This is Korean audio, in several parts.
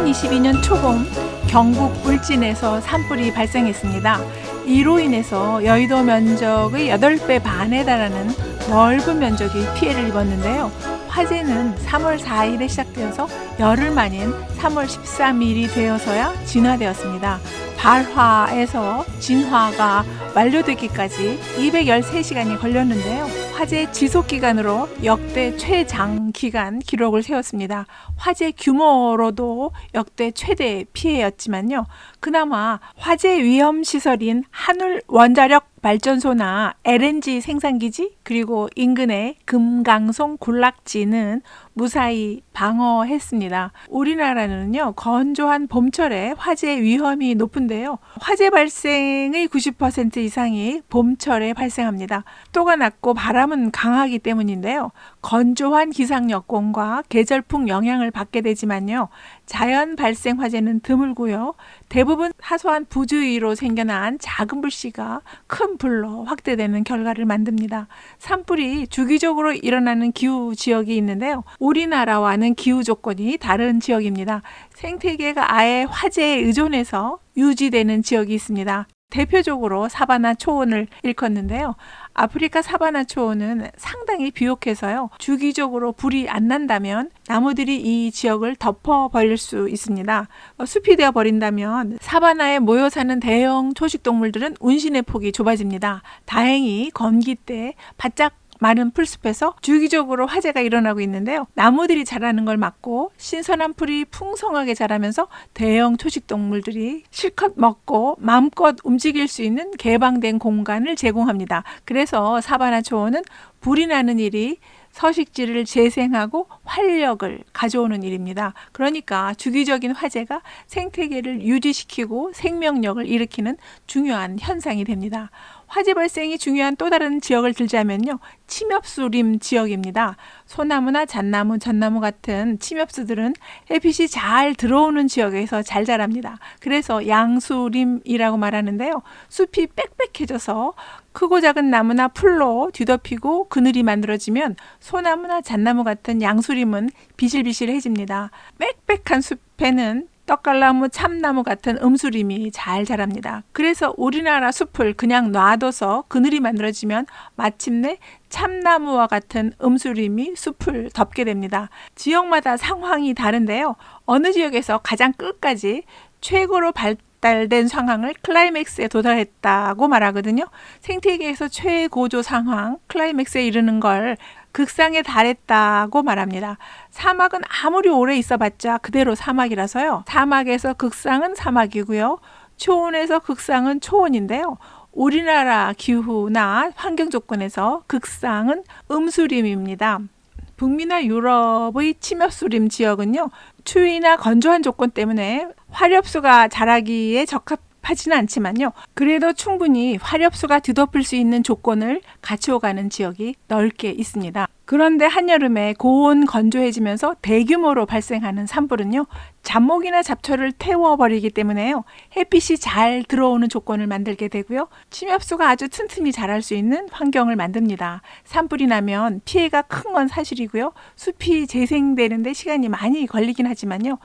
2022년 초봄 경북 울진에서 산불이 발생했습니다. 이로 인해서 여의도 면적의 8배 반에 달하는 넓은 면적이 피해를 입었는데요. 화재는 3월 4일에 시작되어서 열흘 만인 3월 13일이 되어서야 진화되었습니다. 발화에서 진화가 완료되기까지 213시간이 걸렸는데요. 화재 지속 기간으로 역대 최장 기간 기록을 세웠습니다. 화재 규모로도 역대 최대 피해였지만요. 그나마 화재 위험 시설인 한울 원자력 발전소나 LNG 생산기지 그리고 인근의 금강송 군락지는 무사히 방어했습니다. 우리나라는요 건조한 봄철에 화재 위험이 높은데요. 화재 발생의 90% 이상이 봄철에 발생합니다. 또가 낮고 바람은 강하기 때문인데요. 건조한 기상 여건과 계절풍 영향을 받게 되지만요. 자연 발생 화재는 드물고요. 대부분 사소한 부주의로 생겨난 작은 불씨가 큰 불로 확대되는 결과를 만듭니다. 산불이 주기적으로 일어나는 기후 지역이 있는데요. 우리나라와는 기후 조건이 다른 지역입니다. 생태계가 아예 화재에 의존해서 유지되는 지역이 있습니다. 대표적으로 사바나 초원을 일컫는데요. 아프리카 사바나 초원은 상당히 비옥해서요. 주기적으로 불이 안 난다면 나무들이 이 지역을 덮어 버릴 수 있습니다. 어, 숲이 되어 버린다면 사바나에 모여 사는 대형 초식 동물들은 운신의 폭이 좁아집니다. 다행히 건기 때 바짝 마른 풀숲에서 주기적으로 화재가 일어나고 있는데요. 나무들이 자라는 걸 막고 신선한 풀이 풍성하게 자라면서 대형 초식 동물들이 실컷 먹고 마음껏 움직일 수 있는 개방된 공간을 제공합니다. 그래서 사바나 초원은 불이 나는 일이 서식지를 재생하고 활력을 가져오는 일입니다. 그러니까 주기적인 화재가 생태계를 유지시키고 생명력을 일으키는 중요한 현상이 됩니다. 화재 발생이 중요한 또 다른 지역을 들자면요. 침엽수림 지역입니다. 소나무나 잣나무, 전나무 같은 침엽수들은 햇빛이 잘 들어오는 지역에서 잘 자랍니다. 그래서 양수림이라고 말하는데요. 숲이 빽빽해져서 크고 작은 나무나 풀로 뒤덮이고 그늘이 만들어지면 소나무나 잣나무 같은 양수림은 비실비실해집니다. 빽빽한 숲에는 떡갈나무, 참나무 같은 음수림이 잘 자랍니다. 그래서 우리나라 숲을 그냥 놔둬서 그늘이 만들어지면 마침내 참나무와 같은 음수림이 숲을 덮게 됩니다. 지역마다 상황이 다른데요. 어느 지역에서 가장 끝까지 최고로 발달된 상황을 클라이맥스에 도달했다고 말하거든요. 생태계에서 최고조 상황, 클라이맥스에 이르는 걸 극상에 달했다고 말합니다. 사막은 아무리 오래 있어봤자 그대로 사막이라서요. 사막에서 극상은 사막이고요. 초원에서 극상은 초원인데요. 우리나라 기후나 환경 조건에서 극상은 음수림입니다. 북미나 유럽의 침엽수림 지역은요, 추위나 건조한 조건 때문에 화렵수가 자라기에 적합 하지는 않지만요, 그래도 충분히 화렵수가 뒤덮을 수 있는 조건을 갖추어가는 지역이 넓게 있습니다. 그런데 한여름에 고온 건조해지면서 대규모로 발생하는 산불은요, 잡목이나 잡초를 태워버리기 때문에요, 햇빛이 잘 들어오는 조건을 만들게 되고요, 침엽수가 아주 튼튼히 자랄 수 있는 환경을 만듭니다. 산불이 나면 피해가 큰 건 사실이고요, 숲이 재생되는데 시간이 많이 걸리긴 하지만요,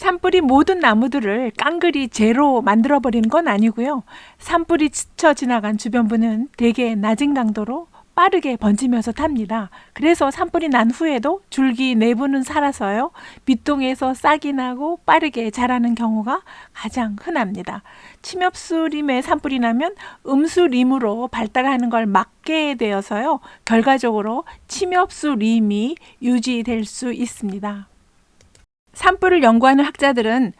산불이 모든 나무들을 깡그리 제로 만들어버리는 건 아니고요. 산불이 스쳐 지나간 주변부는 대개 낮은 강도로 빠르게 번지면서 탑니다. 그래서 산불이 난 후에도 줄기 내부는 살아서요. 밑동에서 싹이 나고 빠르게 자라는 경우가 가장 흔합니다. 침엽수림에 산불이 나면 음수림으로 발달하는 걸 막게 되어서요. 결과적으로 침엽수림이 유지될 수 있습니다. 산불을 연구하는 학자들은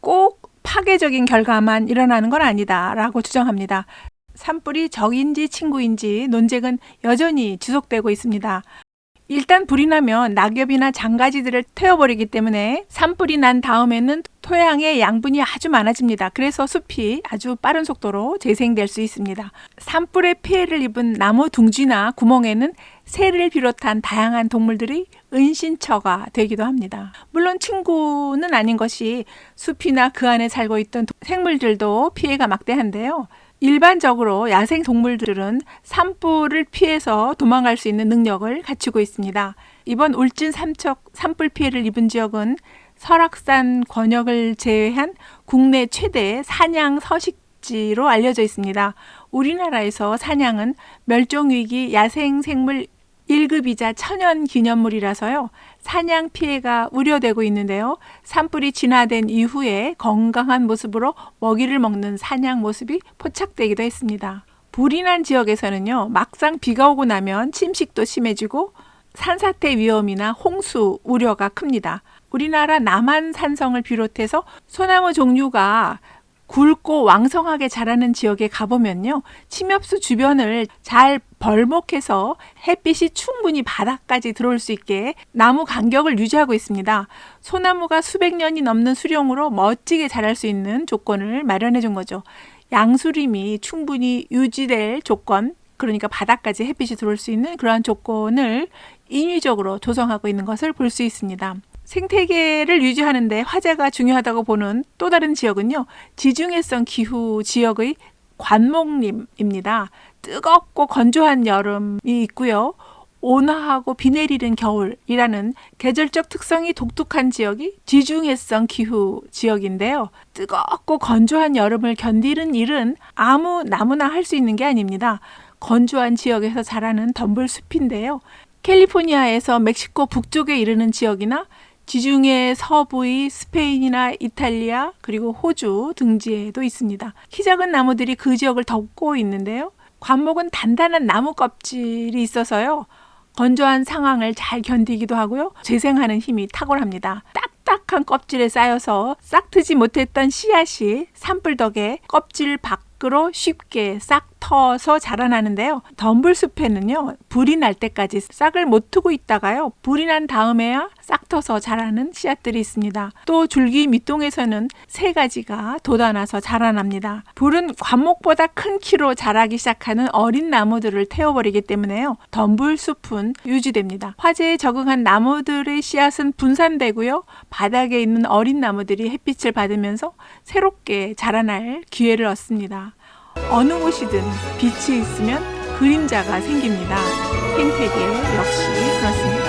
꼭 파괴적인 결과만 일어나는 건 아니다라고 주장합니다. 산불이 적인지 친구인지 논쟁은 여전히 지속되고 있습니다. 일단 불이 나면 낙엽이나 장가지들을 태워버리기 때문에 산불이 난 다음에는 토양의 양분이 아주 많아집니다. 그래서 숲이 아주 빠른 속도로 재생될 수 있습니다. 산불에 피해를 입은 나무 둥지나 구멍에는 새를 비롯한 다양한 동물들이 은신처가 되기도 합니다. 물론 친구는 아닌 것이 숲이나 그 안에 살고 있던 생물들도 피해가 막대한데요. 일반적으로 야생 동물들은 산불을 피해서 도망갈 수 있는 능력을 갖추고 있습니다. 이번 울진 삼척 산불 피해를 입은 지역은 설악산 권역을 제외한 국내 최대 사냥 서식지로 알려져 있습니다. 우리나라에서 사냥은 멸종위기 야생생물 1급이자 천연 기념물이라서요. 사냥 피해가 우려되고 있는데요. 산불이 진화된 이후에 건강한 모습으로 먹이를 먹는 사냥 모습이 포착되기도 했습니다. 불이 난 지역에서는요. 막상 비가 오고 나면 침식도 심해지고 산사태 위험이나 홍수 우려가 큽니다. 우리나라 남한 산성을 비롯해서 소나무 종류가 굵고 왕성하게 자라는 지역에 가보면요. 침엽수 주변을 잘 벌목해서 햇빛이 충분히 바닥까지 들어올 수 있게 나무 간격을 유지하고 있습니다. 소나무가 수백 년이 넘는 수령으로 멋지게 자랄 수 있는 조건을 마련해 준 거죠. 양수림이 충분히 유지될 조건, 그러니까 바닥까지 햇빛이 들어올 수 있는 그러한 조건을 인위적으로 조성하고 있는 것을 볼 수 있습니다. 생태계를 유지하는데 화재가 중요하다고 보는 또 다른 지역은요. 지중해성 기후 지역의 관목림입니다. 뜨겁고 건조한 여름이 있고요. 온화하고 비 내리는 겨울이라는 계절적 특성이 독특한 지역이 지중해성 기후 지역인데요. 뜨겁고 건조한 여름을 견디는 일은 아무 나무나 할 수 있는 게 아닙니다. 건조한 지역에서 자라는 덤불 숲인데요. 캘리포니아에서 멕시코 북쪽에 이르는 지역이나 지중해 서부의 스페인이나 이탈리아 그리고 호주 등지에도 있습니다. 키 작은 나무들이 그 지역을 덮고 있는데요. 관목은 단단한 나무 껍질이 있어서요. 건조한 상황을 잘 견디기도 하고요. 재생하는 힘이 탁월합니다. 딱딱한 껍질에 쌓여서 싹트지 못했던 씨앗이 산불 덕에 껍질 밖으로 쉽게 싹 터서 자라나는데요. 덤불숲에는요. 불이 날 때까지 싹을 못 트고 있다가요. 불이 난 다음에야 싹 터서 자라는 씨앗들이 있습니다. 또 줄기 밑동에서는 세 가지가 돋아나서 자라납니다. 불은 관목보다 큰 키로 자라기 시작하는 어린 나무들을 태워버리기 때문에요. 덤불숲은 유지됩니다. 화재에 적응한 나무들의 씨앗은 분산되고요. 바닥에 있는 어린 나무들이 햇빛을 받으면서 새롭게 자라날 기회를 얻습니다. 어느 곳이든 빛이 있으면 그림자가 생깁니다. 생태계 역시 그렇습니다.